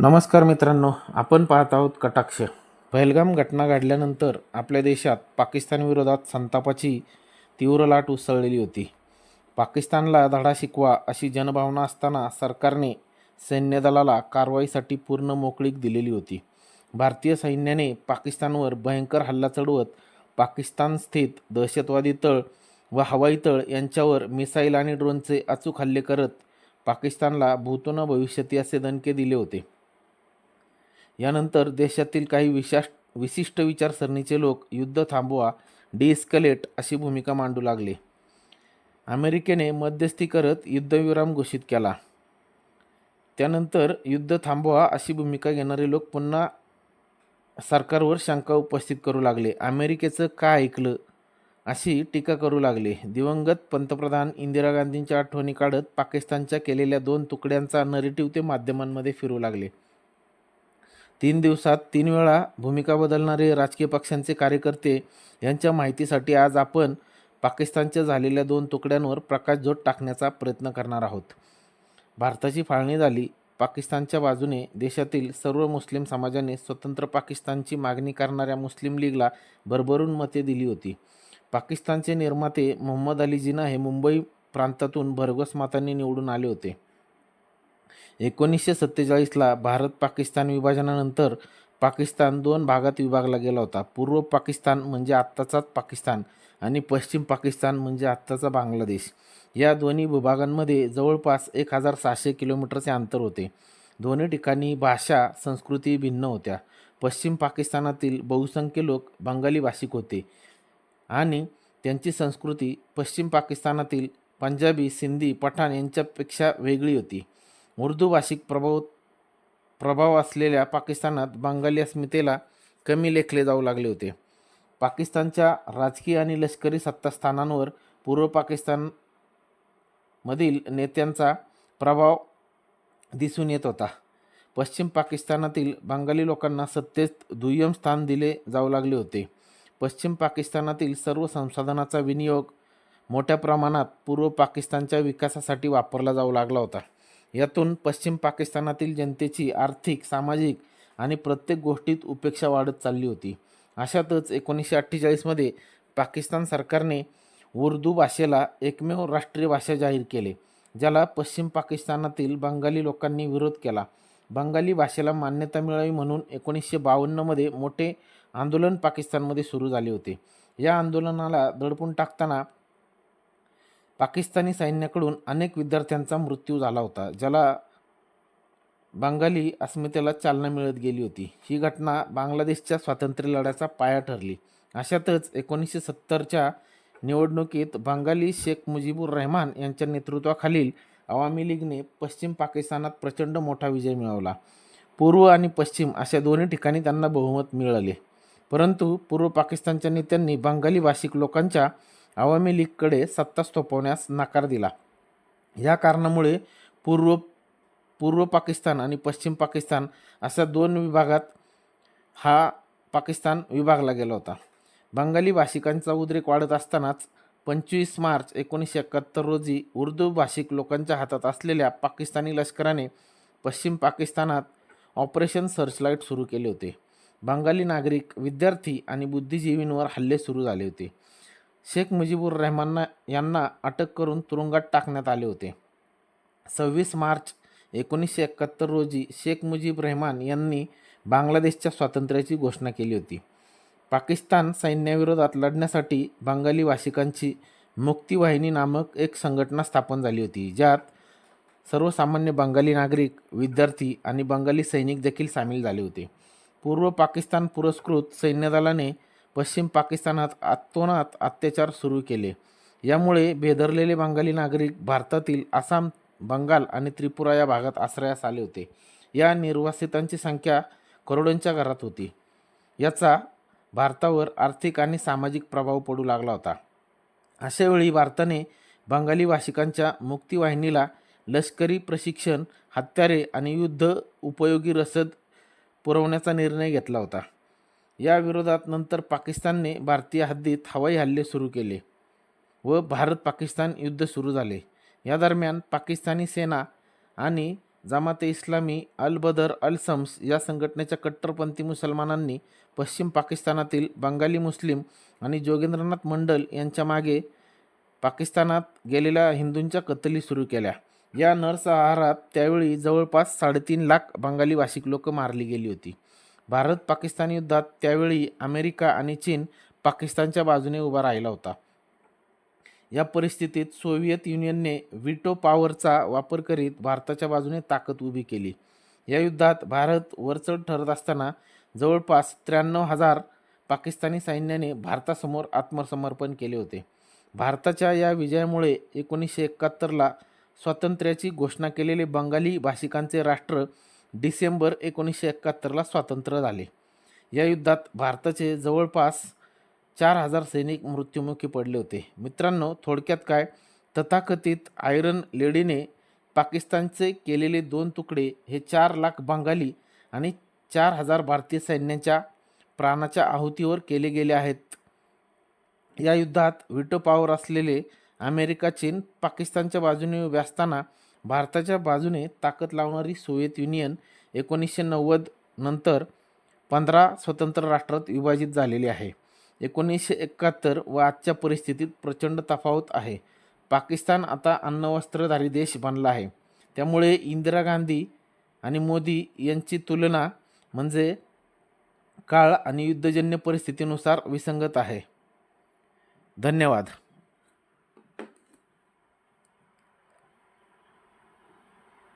नमस्कार मित्रांनो आपण पाहत आहोत कटाक्ष. पहलगाम घटना घडल्यानंतर आपल्या देशात पाकिस्तानविरोधात संतापाची तीव्र लाट उसळलेली होती. पाकिस्तानला धडा शिकवा अशी जनभावना असताना सरकारने सैन्यदलाला कारवाईसाठी पूर्ण मोकळीक दिलेली होती. भारतीय सैन्याने पाकिस्तानवर भयंकर हल्ला चढवत पाकिस्तान स्थित दहशतवादी तळ व हवाई तळ यांच्यावर मिसाईल आणि ड्रोनचे अचूक हल्ले करत पाकिस्तानला भूतो भविष्यती असे दणके दिले होते. यानंतर देशातील काही विशास विशिष्ट विचारसरणीचे लोक युद्ध थांबवा डिस्कलेट अशी भूमिका मांडू लागले. अमेरिकेने मध्यस्थी करत युद्धविराम घोषित केला. त्यानंतर युद्ध थांबवा अशी भूमिका घेणारे लोक पुन्हा सरकारवर शंका उपस्थित करू लागले. अमेरिकेचं का ऐकलं? अशी टीका करू लागले. दिवंगत पंतप्रधान इंदिरा गांधींच्या आठवणी काढत पाकिस्तानच्या केलेल्या दोन तुकड्यांचा नरेटिव्ह ते माध्यमांमध्ये फिरू लागले. तीन दिवसात तीन वेळा भूमिका बदलणारे राजकीय पक्षांचे कार्यकर्ते यांच्या माहितीसाठी आज आपण पाकिस्तानच्या झालेल्या दोन तुकड्यांवर प्रकाशझोत टाकण्याचा प्रयत्न करणार आहोत. भारताची फाळणी झाली. पाकिस्तानच्या बाजूने देशातील सर्व मुस्लिम समाजाने स्वतंत्र पाकिस्तानची मागणी करणाऱ्या मुस्लिम लीगला भरभरून मते दिली होती. पाकिस्तानचे निर्माते मोहम्मद अली जिना हे मुंबई प्रांतातून भरघोस मतांनी निवडून आले होते. एकोणीसशे सत्तेचाळीसला भारत पाकिस्तान विभाजनानंतर पाकिस्तान दोन भागात विभागला गेला होता. पूर्व पाकिस्तान म्हणजे आत्ताचाच पाकिस्तान आणि पश्चिम पाकिस्तान म्हणजे आत्ताचा बांगलादेश. या दोन्ही भूभागांमध्ये जवळपास एक हजार सहाशे किलोमीटरचे अंतर होते. दोन्ही ठिकाणी भाषा संस्कृती भिन्न होत्या. पश्चिम पाकिस्तानातील बहुसंख्य लोक बंगाली भाषिक होते आणि त्यांची संस्कृती पश्चिम पाकिस्तानातील पंजाबी सिंधी पठाण यांच्यापेक्षा वेगळी होती. उर्दू भाषिक प्रभाव प्रभाव असलेल्या पाकिस्तानात बंगाली अस्मितेला कमी लेखले जाऊ लागले होते. पाकिस्तानच्या राजकीय आणि लष्करी सत्तास्थानांवर पूर्व पाकिस्तानमधील नेत्यांचा प्रभाव दिसून येत होता. पश्चिम पाकिस्तानातील बंगाली लोकांना सत्तेत दुय्यम स्थान दिले जाऊ लागले होते. पश्चिम पाकिस्तानातील सर्व संसाधनाचा विनियोग मोठ्या प्रमाणात पूर्व पाकिस्तानच्या विकासासाठी वापरला जाऊ लागला होता. यातून पश्चिम पाकिस्तानातील जनतेची आर्थिक सामाजिक आणि प्रत्येक गोष्टीत उपेक्षा वाढत चालली होती. अशातच एकोणीसशे अठ्ठेचाळीसमध्ये पाकिस्तान सरकारने उर्दू भाषेला एकमेव राष्ट्रीय भाषा जाहीर केले ज्याला पश्चिम पाकिस्तानातील बंगाली लोकांनी विरोध केला. बंगाली भाषेला मान्यता मिळावी म्हणून एकोणीसशे बावन्नमध्ये मोठे आंदोलन पाकिस्तानमध्ये सुरू झाले होते. या आंदोलनाला दडपून टाकताना पाकिस्तानी सैन्याकडून अनेक विद्यार्थ्यांचा मृत्यू झाला होता ज्याला बंगाली अस्मितेला चालना मिळत गेली होती. ही घटना बांगलादेशच्या स्वातंत्र्य लढ्याचा पाया ठरली. अशातच एकोणीसशे सत्तरच्या निवडणुकीत बंगाली शेख मुजीबुर रहमान यांच्या नेतृत्वाखालील आवामी लीगने पश्चिम पाकिस्तानात प्रचंड मोठा विजय मिळवला. पूर्व आणि पश्चिम अशा दोन्ही ठिकाणी त्यांना बहुमत मिळाले. परंतु पूर्व पाकिस्तानच्या नेत्यांनी बंगाली भाषिक लोकांच्या आवामी लीगकडे सत्ता सोपवण्यास नकार दिला. या कारणामुळे पूर्व पूर्व पाकिस्तान आणि पश्चिम पाकिस्तान अशा दोन विभागात हा पाकिस्तान विभागला गेला होता. बंगाली भाषिकांचा उद्रेक वाढत असतानाच पंचवीस मार्च एकोणीसशे एकाहत्तर रोजी उर्दू भाषिक लोकांच्या हातात असलेल्या पाकिस्तानी लष्कराने पश्चिम पाकिस्तानात ऑपरेशन सर्चलाईट सुरू केले होते. बंगाली नागरिक विद्यार्थी आणि बुद्धिजीवींवर हल्ले सुरू झाले होते. शेख मुजीबुर रहमानना यांना अटक करून तुरुंगात टाकण्यात आले होते. सव्वीस मार्च एकोणीसशे एकाहत्तर रोजी शेख मुजीब रहमान यांनी बांगलादेशच्या स्वातंत्र्याची घोषणा केली होती. पाकिस्तान सैन्याविरोधात लढण्यासाठी बंगाली भाषिकांची मुक्तीवाहिनी नामक एक संघटना स्थापन झाली होती ज्यात सर्वसामान्य बंगाली नागरिक विद्यार्थी आणि बंगाली सैनिक देखील सामील झाले होते. पूर्व पाकिस्तान पुरस्कृत सैन्यदलाने पश्चिम पाकिस्तानात आत्तोनात अत्याचार सुरू केले. यामुळे बेदरलेले बंगाली नागरिक भारतातील आसाम बंगाल आणि त्रिपुरा या भागात आश्रयास आले होते. या निर्वासितांची संख्या करोडोंच्या घरात होती. याचा भारतावर आर्थिक आणि सामाजिक प्रभाव पडू लागला होता. अशावेळी भारताने बंगाली भाषिकांच्या मुक्तीवाहिनीला लष्करी प्रशिक्षण हत्यारे आणि युद्ध उपयोगी रसद पुरवण्याचा निर्णय घेतला होता. या विरोधात नंतर पाकिस्तानने भारतीय हद्दीत हवाई हल्ले सुरू केले व भारत पाकिस्तान युद्ध सुरू झाले. या दरम्यान पाकिस्तानी सेना आणि जमाते इस्लामी अल बदर अल सम्स या संघटनेच्या कट्टरपंथी मुसलमानांनी पश्चिम पाकिस्तानातील बंगाली मुस्लिम आणि जोगेंद्रनाथ मंडल यांच्या मागे पाकिस्तानात गेलेल्या हिंदूंच्या कत्तली सुरू केल्या. या नरसंहारात त्यावेळी जवळपास साडेतीन लाख बंगाली भाषिक लोक मारली गेली होती. भारत पाकिस्तान युद्धात त्यावेळी अमेरिका आणि चीन पाकिस्तानच्या बाजूने उभा राहिला होता. या परिस्थितीत सोव्हिएत युनियनने विटो पॉवरचा वापर करीत भारताच्या बाजूने ताकद उभी केली. या युद्धात भारत वरचढ ठरत असताना जवळपास त्र्याण्णव हजार पाकिस्तानी सैन्याने भारतासमोर आत्मसमर्पण केले होते. भारताच्या या विजयामुळे एकोणीसशे एकाहत्तरला स्वातंत्र्याची घोषणा केलेले बंगाली भाषिकांचे राष्ट्र डिसेंबर एकोणीसशे एकाहत्तरला स्वातंत्र्य झाले. या युद्धात भारताचे जवळपास चार हजार सैनिक मृत्युमुखी पडले होते. मित्रांनो थोडक्यात काय? तथाकथित आयरन लेडीने पाकिस्तानचे केलेले दोन तुकडे हे चार लाख बंगाली आणि चार हजार भारतीय सैन्याच्या प्राणाच्या आहुतीवर केले गेले आहेत. या युद्धात विटो पावर असलेले अमेरिका चीन पाकिस्तानच्या बाजूने व्यासताना असताना भारताच्या बाजूने ताकद लावणारी सोव्हिएत युनियन एकोणीसशे नव्वद नंतर पंधरा स्वतंत्र राष्ट्रात विभाजित झालेली आहे. एकोणीसशे एकाहत्तर व आजच्या परिस्थितीत प्रचंड तफावत आहे. पाकिस्तान आता अन्नवस्त्रधारी देश बनला आहे. त्यामुळे इंदिरा गांधी आणि मोदी यांची तुलना म्हणजे काळ आणि युद्धजन्य परिस्थितीनुसार विसंगत आहे. धन्यवाद.